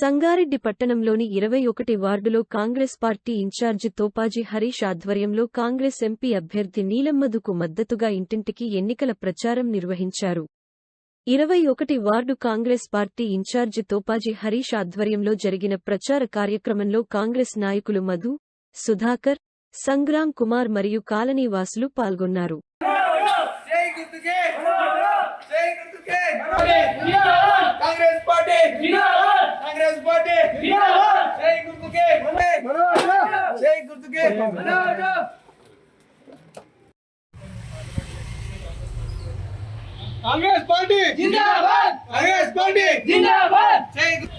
సంగారెడ్డి పట్టణంలోని ఇరవై ఒకటి వార్డులో Congress party incharge Topaji Harish ఆధ్వర్యంలో కాంగ్రెస్ ఎంపీ అభ్యర్థి నీలమ్మదుకు మద్దతుగా ఇంటింటికి ఎన్నికల ప్రచారం నిర్వహించారు ఇరవై ఒకటి ward Congress party incharge Topaji Harish ఆధ్వర్యంలో జరిగిన ప్రచార కార్యక్రమంలో కాంగ్రెస్ నాయకులు మధు సుధాకర్ సంగ్రామ్ కుమార్ మరియు కాలనీవాసులు పాల్గొన్నారు కాంగ్రెస్ పార్టీ కాంగ్రెస్ పార్టీ జై గుర్తుకే జై గుర్తుకే కాంగ్రెస్ పార్టీ జిందాబాద్ కాంగ్రెస్ పార్టీ జిందాబాద్ జై గు-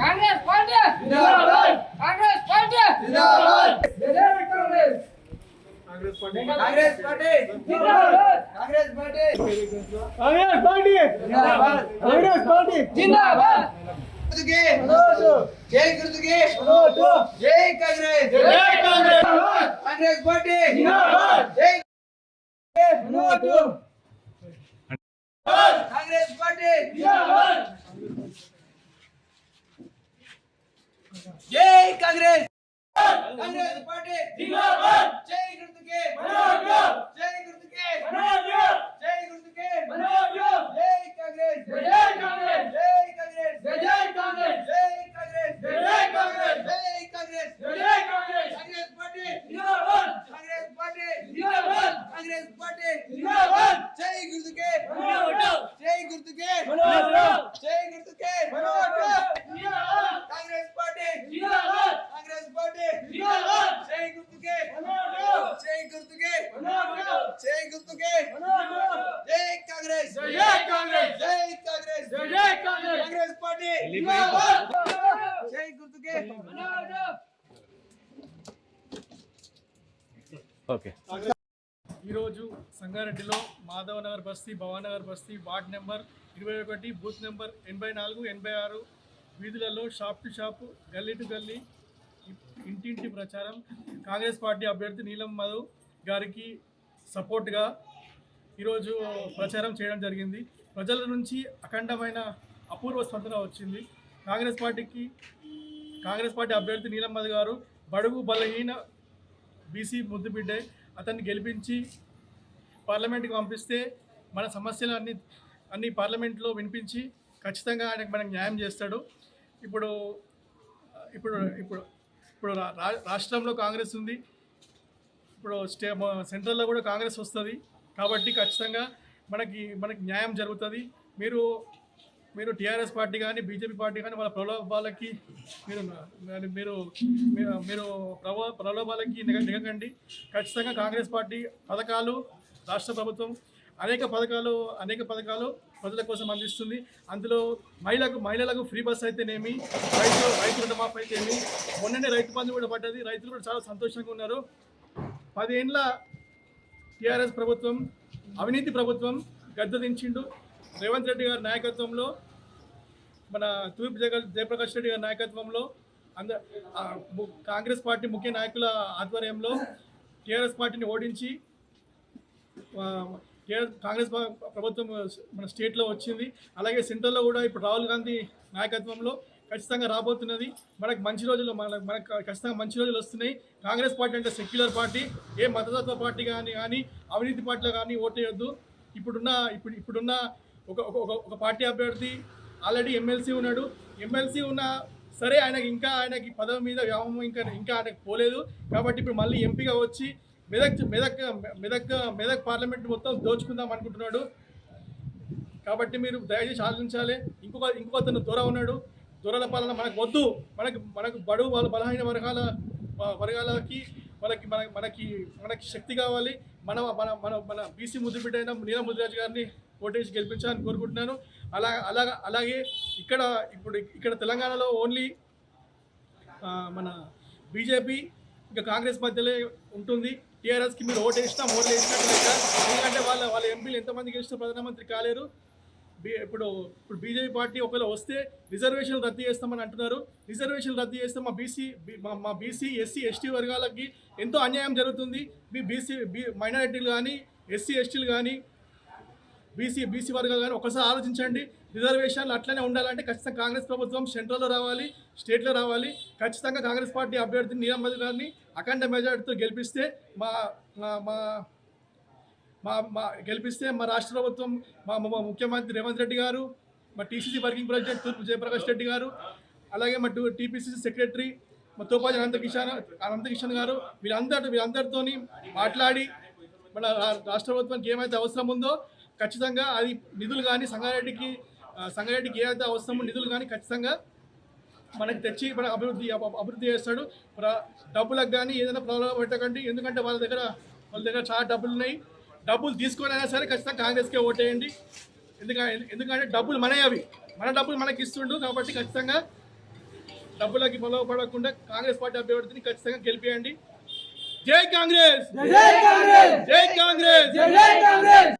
కాంగ్రెస్ పార్టీ జిందాబాద్ కాంగ్రెస్ పార్టీ జిందాబాద్ జై కాంగ్రెస్ కాంగ్రెస్ పార్టీ కాంగ్రెస్ పార్టీ జిందాబాద్ కాంగ్రెస్ పార్టీ కాంగ్రెస్ పార్టీ జిందాబాద్ కాంగ్రెస్ పార్టీ జిందాబాద్ గుర్తుకే జై గుర్తుకే ఓటు జై కాంగ్రెస్ జై కాంగ్రెస్ కాంగ్రెస్ పార్టీ జిందాబాద్ జై ఓటు కాంగ్రెస్ పార్టీ జిందాబాద్ జై కాంగ్రెస్ కాంగ్రెస్ పార్టీ జిందాబాద్ జై గుర్తుకే మనోజు జై గుర్తుకే మనోజు జై గుర్తుకే మనోజు జై కాంగ్రెస్ జై కాంగ్రెస్ జై కాంగ్రెస్ జై కాంగ్రెస్ జై కాంగ్రెస్ జై కాంగ్రెస్ జై కాంగ్రెస్ జై కాంగ్రెస్ కాంగ్రెస్ పార్టీ జిందాబాద్ కాంగ్రెస్ పార్టీ జిందాబాద్ కాంగ్రెస్ పార్టీ జిందాబాద్ జై గుర్తుకే మనోజు జై గుర్తుకే మనోజు జై గుర్తుకే మనోజు జిందాబాద్ కాంగ్రెస్ పార్టీ జిందాబాద్ కాంగ్రెస్ పార్టీ జిందాబాద్ జై గుర్తుకే మనోజు జై గుర్తుకే మనోజు జై గుర్తుకే మనోజు జై కాంగ్రెస్ జై కాంగ్రెస్ జై కాంగ్రెస్ జై కాంగ్రెస్ కాంగ్రెస్ పార్టీ జై గుర్తుకే మనోజు ఈరోజు సంగారెడ్డిలో మాధవ్ నగర్ బస్తీ భవానగర్ బస్తీ వార్డ్ నెంబర్ ఇరవై ఒకటి బూత్ నెంబర్ ఎనభై నాలుగు ఎనభై ఆరు. వీధులలో షాప్ టు షాప్ గల్లీ టు గల్లీ ఇంటింటి ప్రచారం. కాంగ్రెస్ పార్టీ అభ్యర్థి నీలం మధు గారికి సపోర్ట్గా ఈరోజు ప్రచారం చేయడం జరిగింది. ప్రజల నుంచి అఖండమైన అపూర్వ స్పందన వచ్చింది. కాంగ్రెస్ పార్టీకి కాంగ్రెస్ పార్టీ అభ్యర్థి నీలమ్మద్ గారు బడుగు బలహీన బీసీ ముద్దుబిడ్డే అతన్ని గెలిపించి పార్లమెంట్కి పంపిస్తే మన సమస్యలు అన్ని అన్ని పార్లమెంట్లో వినిపించి ఖచ్చితంగా ఆయనకు మనకు న్యాయం చేస్తాడు. ఇప్పుడు ఇప్పుడు ఇప్పుడు ఇప్పుడు రా- రా- రాష్ట్రంలో కాంగ్రెస్ ఉంది. ఇప్పుడు స్టే సెంట్రల్లో కూడా కాంగ్రెస్ వస్తుంది. కాబట్టి ఖచ్చితంగా మనకి మనకి న్యాయం జరుగుతుంది. మీరు మీరు టీఆర్ఎస్ పార్టీ కానీ బీజేపీ పార్టీ కానీ వాళ్ళ ప్రలోభాలకి మీరు మీరు మీరు- మీరు ప్రలో ప్రలోభాలకి నిగ నిగకండి. ఖచ్చితంగా కాంగ్రెస్ పార్టీ పథకాలు రాష్ట్ర ప్రభుత్వం అనేక పథకాలు అనేక పథకాలు ప్రజల కోసం అందిస్తుంది. అందులో మహిళలకు మహిళలకు ఫ్రీ బస్ అయితేనేమి రైతు రైతు రుణమాఫీ అయితేనేమి మొన్ననే రైతు బంధు కూడా పడ్డది. రైతులు కూడా చాలా సంతోషంగా ఉన్నారు. పదేండ్ల టీఆర్ఎస్ ప్రభుత్వం అవినీతి ప్రభుత్వం గద్దెదించిండు. రేవంత్ రెడ్డి గారి నాయకత్వంలో మన తూర్పు జగ జయప్రకాష్ రెడ్డి గారి నాయకత్వంలో అంద కాంగ్రెస్ పార్టీ ముఖ్య నాయకుల ఆధ్వర్యంలో టీఆర్ఎస్ పార్టీని ఓడించి కాంగ్రెస్ ప్రభుత్వం మన స్టేట్లో వచ్చింది. అలాగే సెంట్రల్లో కూడా ఇప్పుడు రాహుల్ గాంధీ నాయకత్వంలో ఖచ్చితంగా రాబోతున్నది. మనకు మంచి రోజులు మన మనకు ఖచ్చితంగా మంచి రోజులు వస్తున్నాయి. కాంగ్రెస్ పార్టీ అంటే సెక్యులర్ పార్టీ. ఏ మతతత్వ పార్టీ కానీ కానీ అవినీతి పార్టీలో కానీ ఓటేయొద్దు ఇప్పుడున్న ఇప్పుడు ఇప్పుడున్న ఒక ఒక- ఒక పార్టీ అభ్యర్థి ఆల్రెడీ ఎమ్మెల్సీ ఉన్నాడు. ఎమ్మెల్సీ ఉన్న సరే ఆయనకి ఇంకా ఆయనకి పదవి మీద వ్యామోహం ఇంకా ఇంకా ఆయనకు పోలేదు. కాబట్టి ఇప్పుడు మళ్ళీ ఎంపీగా వచ్చి మెదక్ మెదక్ మెదక్ మెదక్ పార్లమెంట్ మొత్తం దోచుకుందాం అనుకుంటున్నాడు. కాబట్టి మీరు దయచేసి ఆలోచించాలి. ఇంకొక ఇంకొక అతను దొర ఉన్నాడు. దొరల పాలన మనకు వద్దు. మనకు మనకు బడుగు వాళ్ళ బలహీన వర్గాల వర్గాలకి మనకి మన మనకి మనకి శక్తి కావాలి. మన మన మన మన బీసీ ముద్దుబిడ్డ అయిన నీలం ముద్దురాజు గారిని ఓటేసి గెలిపించాలని కోరుకుంటున్నాను. అలా అలాగ అలాగే ఇక్కడ ఇప్పుడు ఇక్కడ తెలంగాణలో ఓన్లీ మన బీజేపీ ఇంకా కాంగ్రెస్ మధ్యలో ఉంటుంది. టీఆర్ఎస్కి మీరు ఓటు వేసినా ఓట్లు వేసినట్టు ఎందుకంటే వాళ్ళ వాళ్ళ ఎంపీలు ఎంతమంది గెలిచినా ప్రధానమంత్రి కాలేరు. ఇప్పుడు ఇప్పుడు బీజేపీ పార్టీ ఒకవేళ వస్తే రిజర్వేషన్ రద్దు చేస్తామని అంటున్నారు. రిజర్వేషన్ రద్దు చేస్తే మా బీసీ మా మా బీసీ ఎస్సీ ఎస్టీ వర్గాలకి ఎంతో అన్యాయం జరుగుతుంది. మీ బీసీ బీ మైనారిటీలు కానీ ఎస్సీ ఎస్టీలు కానీ బీసీ బీసీ వర్గాలు కానీ ఒకసారి ఆలోచించండి. రిజర్వేషన్లు అట్లనే ఉండాలంటే ఖచ్చితంగా కాంగ్రెస్ ప్రభుత్వం సెంట్రల్లో రావాలి స్టేట్లో రావాలి. ఖచ్చితంగా కాంగ్రెస్ పార్టీ అభ్యర్థిని నీలం మధు గారిని అఖండ మెజార్టీతో గెలిపిస్తే మా మా మా మా గెలిపిస్తే మా రాష్ట్ర ప్రభుత్వం మా మా ముఖ్యమంత్రి రేవంత్ రెడ్డి గారు మా టీసీసీ వర్కింగ్ ప్రెసిడెంట్ తూర్పు జయప్రకాష్ రెడ్డి గారు అలాగే మా టీపీసీసీ సెక్రటరీ మా తోపాజీ అనంత కిషన్ అనంత కిషన్ గారు వీళ్ళందరి వీళ్ళందరితో మాట్లాడి మన రా- రాష్ట్ర ప్రభుత్వానికి ఏమైతే అవసరం ఉందో ఖచ్చితంగా అది నిధులు కానీ సంగారెడ్డికి సంగారెడ్డికి ఏదైతే అవసరమో నిధులు కానీ ఖచ్చితంగా మనకి తెచ్చి మన అభివృద్ధి అభివృద్ధి చేస్తాడు. డబ్బులకు కానీ ఏదైనా ప్రాబ్లం పెట్టకండి. ఎందుకంటే వాళ్ళ దగ్గర వాళ్ళ దగ్గర చాలా డబ్బులు ఉన్నాయి డబ్బులు తీసుకొని అయినా సరే ఖచ్చితంగా కాంగ్రెస్కే ఓటేయండి. ఎందుకంటే ఎందుకంటే డబ్బులు మనవి అవి. మన డబ్బులు మనకి ఇస్తుండు కాబట్టి ఖచ్చితంగా డబ్బులకి పొలవపడకుండా కాంగ్రెస్ పార్టీ అభ్యర్థిని ఖచ్చితంగా గెలిపియండి. జై కాంగ్రెస్! జై కాంగ్రెస్! జై కాంగ్రెస్! జై కాంగ్రెస్!